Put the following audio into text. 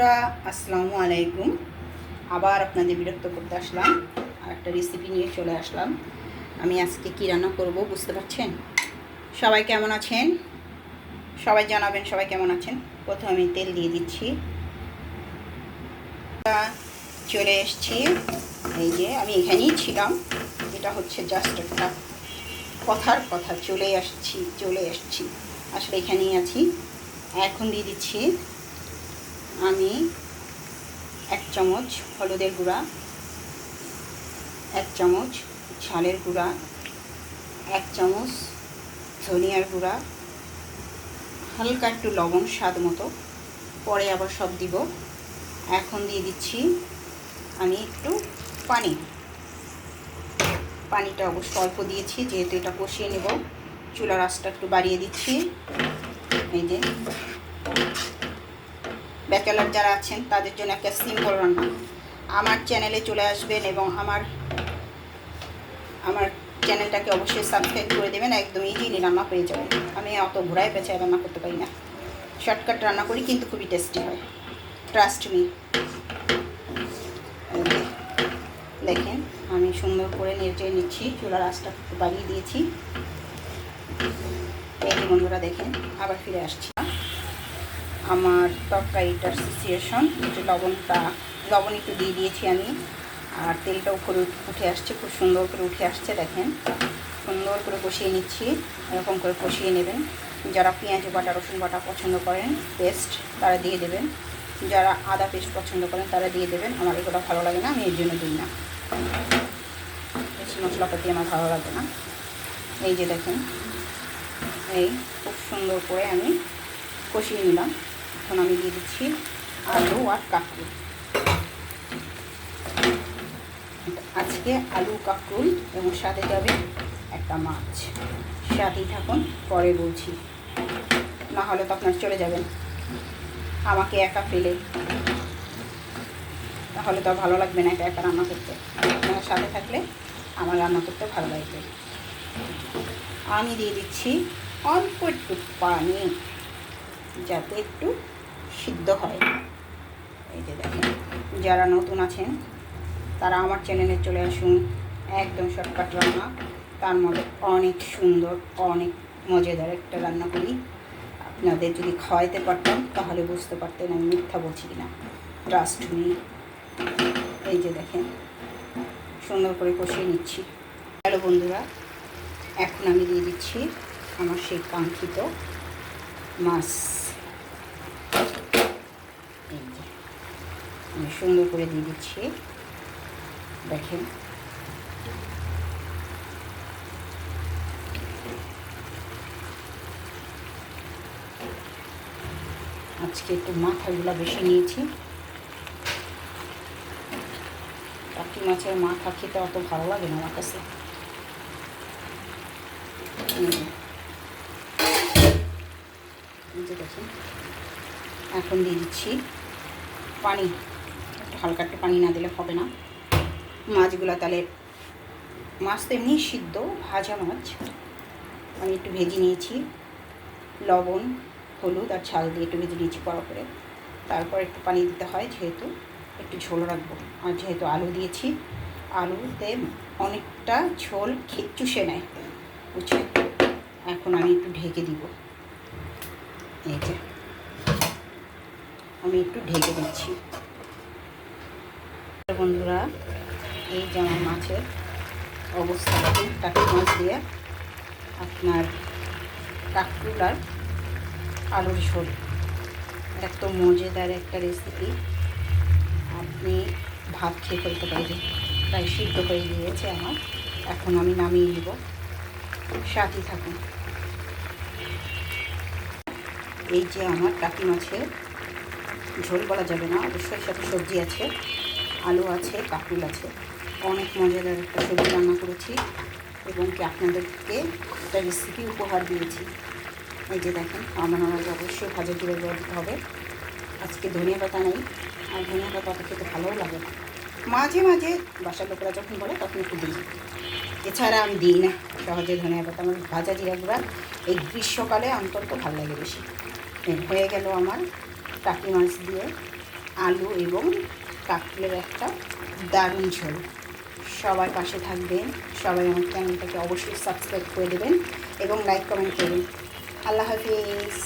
বন্ধুরা, আসসালামু আলাইকুম। আবার আপনাদের বিরক্ত করতে আসলাম আর একটা রেসিপি নিয়ে চলে আসলাম। আমি আজকে কী রান্না করব বুঝতে পারছেন? সবাই কেমন আছেন? সবাই জানাবেন সবাই কেমন আছেন? প্রথমে আমি তেল দিয়ে দিচ্ছি। চলে এসছি। এই যে আমি এখানেই ছিলাম। এটা হচ্ছে জাস্ট একটা কথার কথা। চলে আসছি, চলে এসছি। আসলে এখানেই আছি। এখন দিয়ে দিচ্ছি আমি এক চামচ হলুদের গুঁড়া, এক চামচ ঝালের গুঁড়া, এক চামচ ধনিয়ার গুঁড়া, হালকা একটু লবণ স্বাদ মতো। পরে আবার সব দিব। এখন দিয়ে দিচ্ছি আমি একটু পানি। পানিটা অবশ্য অল্প দিয়েছি, যেহেতু এটা কষিয়ে নেব। চুলার আঁচটা একটু বাড়িয়ে দিচ্ছি। এই যে ব্যাচেলার যারা আছেন, তাদের জন্য একটা সিম্পল রান্না আমার চ্যানেলে চলে আসবেন এবং আমার আমার চ্যানেলটাকে অবশ্যই সাবস্ক্রাইব করে দেবেন, একদম ইজিলি রান্না পেয়ে যাবেন। আমি অত ঘোরায় পেঁচায় রান্না করতে পারি না। শর্টকাট রান্না করি, কিন্তু খুবই টেস্টি হয়। ট্রাস্ট মি দেখেন, আমি সুন্দর করে নেড়ে নিচ্ছি, চুলার আঁচটা বাড়িয়ে দিয়েছি। এই বন্ধুরা দেখেন, আবার ফিরে আসছি। আমার তরকারিটার সিচুয়েশন যে লবণটা, লবণ একটু দিয়ে দিয়েছি আমি, আর তেলটা উপরে উঠে আসছে, খুব সুন্দর করে উঠে আসছে, দেখেন। সুন্দর করে কষিয়ে নিচ্ছি, এরকম করে কষিয়ে নেবেন। যারা পেঁয়াজ, বাটা, রসুন, বাটা পছন্দ করেন পেস্ট তারা দিয়ে দেবেন। যারা আদা পেস্ট পছন্দ করেন, তারা দিয়ে দেবেন। আমার এগুলো ভালো লাগে না, আমি এর জন্য দিই না। বেশি মশলাপাতি আমার ভালো লাগে না। এই যে দেখেন, এই খুব সুন্দর করে আমি কষিয়ে নিলাম। এখন আমি দিয়ে দিচ্ছি আলু আর কাঁকরুল। আজকে আলু, কাঁকরুল এবং সাথে যাবে একটা মাছ। সাথেই থাকুন, পরে বলছি। না হলে তো আপনার চলে যাবেন। আমাকে একা ফেলে। তাহলে তো ভালো লাগবে না একা একা রান্না করতে। আপনার সাথে থাকলে আমার রান্না করতে ভালো লাগবে। আমি দিয়ে দিচ্ছি অল্প একটু পানি, যাতে একটু সিদ্ধ হয়। এই যে দেখেন, যারা নতুন আছেন, তারা আমার চ্যানেলে চলে আসুন। একদম শর্টকাট রান্না। তার মধ্যে অনেক সুন্দর, অনেক মজাদার একটা রান্না করি। আপনাদের যদি খাওয়াইতে পারতাম, তাহলে বুঝতে পারতেন আমি মিথ্যা বলছি কিনা। ট্রাস্ট মি এই যে দেখেন, সুন্দর করে কষিয়ে নিচ্ছি। হ্যালো বন্ধুরা, এখন আমি দিয়ে দিচ্ছি আমার সেই কাঙ্ক্ষিত মাছ এই যে সুন্দর করে দিয়ে দিচ্ছি। দেখেন। আজকে একটু মাথাগুলো বেশি নিয়েছি। কাকি মাছের মাথা খেতে অত ভালো লাগে না আমার কাছে। এখন দিয়ে দিচ্ছি পানি। হালকা একটু পানি না দিলে হবে না। মাছগুলো তাহলে, মাছ তো এমনি সিদ্ধ, ভাজা মাছ। আমি একটু ভেজে নিয়েছি। লবণ, হলুদ আর ছাল দিয়ে একটু ভেজে নিয়েছি বড় করে। তারপর একটু পানি দিতে হয় যেহেতু, একটু ঝোল রাখব। আর যেহেতু আলু দিয়েছি, আলুতে অনেকটা ঝোল চুষে নেয়। বুঝছে? এখন আমি একটু ঢেকে দিব। এই যে, আমি একটু ঢেকে দিচ্ছি। বন্ধুরা, এই যে আমার মাছের অবস্থা দেখুন টাকি মাছ দিয়ে আপনার কাকরুল আলুর ঝোল। এত মজেদার একটা রেসিপি আপনি ভাত খেয়ে ফেলতে পারবেন। প্রায় সিদ্ধ হয়ে গিয়েছে আমার। এখন আমি নামিয়ে নিব। সাথে থাকুন। এই যে আমার টাকি মাছের ঝোল বলা যাবে না, অবশ্যই সাথে সবজি আছে। আলু আছে কাকুল আছে। অনেক মজাদার একটা সবজি রান্না করেছি এবং কি আপনাদেরকে একটা রেসিপি উপহার দিয়েছি। এই যে দেখেন, আমার আমার অবশ্যই ভাজা দিতে হবে। আজকে ধনিয়া পাতা নেই, আর ধনিয়া পাতা খেতে ভালোও লাগে না। মাঝে মাঝে বাসার লোকেরা যখন বলে, তখন একটু দিই। এছাড়া আমি দিই না, সহজে ধনিয়া পাতা আমার ভাজা জিরা গুঁড়া। এই গ্রীষ্মকালে অন্তত ভালো লাগে বেশি। হয়ে গেল আমার টাকি মাছ দিয়ে আলু এবং কাঁকলের একটা দারুণ ঝোল সবাই পাশে থাকবেন, সবাই আমার চ্যানেলটাকে অবশ্যই সাবস্ক্রাইব করে দেবেন এবং লাইক কমেন্ট করবেন। আল্লাহ হাফিজ।